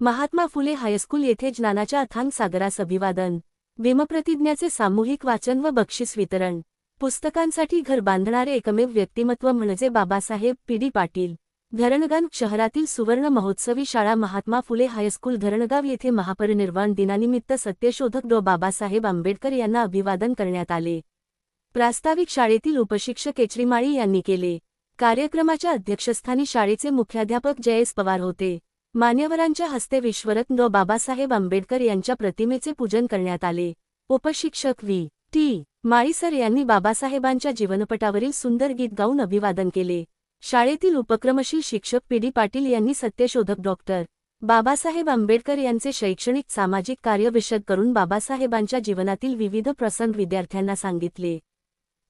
Mahatma Phule high school येथे ज्ञानाच्या अथांग सागरास अभिवादन भीमप्रतिज्ञाचे सामूहिक वाचन व बक्षीस वितरण. पुस्तकांसाठी घर बांधणारे एकमेव व्यक्तिमत्व म्हणजे बाबासाहेब पी डी पाटील. धरणगाव शहरातील सुवर्ण महोत्सवी शाळा महात्मा फुले हायस्कूल धरणगाव येथे महापरिनिर्वाण दिनानिमित्त सत्यशोधक डॉ. बाबासाहेब आंबेडकर यांना अभिवादन करण्यात आले. प्रास्ताविक शाळेतील उपशिक्षक केचरीमाळी यांनी केले. कार्यक्रमाच्या अध्यक्षस्थानी शाळेचे मुख्याध्यापक जयेश पवार होते. मान्यवरांच्या हस्ते विश्वरत्न बाबासाहेब आंबेडकर यांच्या प्रतिमेचे पूजन करण्यात आले. उपशिक्षक व्ही. टी. माळीसर यांनी बाबासाहेबांच्या जीवनपटावरील सुंदर गीत गाऊन अभिवादन केले. शाळेतील उपक्रमशील शिक्षक पी. डी. पाटील यांनी सत्यशोधक डॉक्टर बाबासाहेब आंबेडकर यांचे शैक्षणिक सामाजिक कार्य विशद करून बाबासाहेबांच्या जीवनातील विविध प्रसंग विद्यार्थ्यांना सांगितले.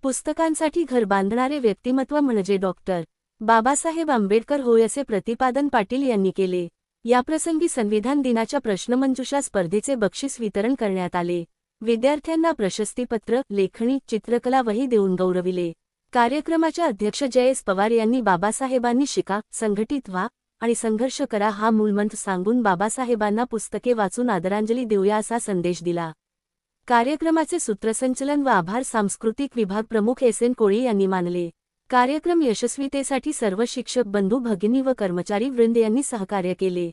पुस्तकांसाठी घर बांधणारे व्यक्तिमत्व म्हणजे डॉक्टर बाबासाहेब आंबेडकर होय असे प्रतिपादन पाटील यांनी केले. याप्रसंगी संविधान दिनाच्या प्रश्नमंजुषा स्पर्धेचे बक्षीस वितरण करण्यात आले. विद्यार्थ्यांना प्रशस्तीपत्र लेखणी चित्रकला वही देऊन गौरविले. कार्यक्रमाच्या अध्यक्ष जयेश पवार यांनी बाबासाहेबांनी शिका संघटित व्हा आणि संघर्ष करा हा मूलमंत्र सांगून बाबासाहेबांना पुस्तके वाचून आदरांजली देऊया असा संदेश दिला. कार्यक्रमाचे सूत्रसंचलन व आभार सांस्कृतिक विभाग प्रमुख एस एन कोळी यांनी मानले. कार्यक्रम यशस्वीतेसाठी सर्व शिक्षक बंधू भगिनी व कर्मचारी वृंद यांनी सहकार्य केले.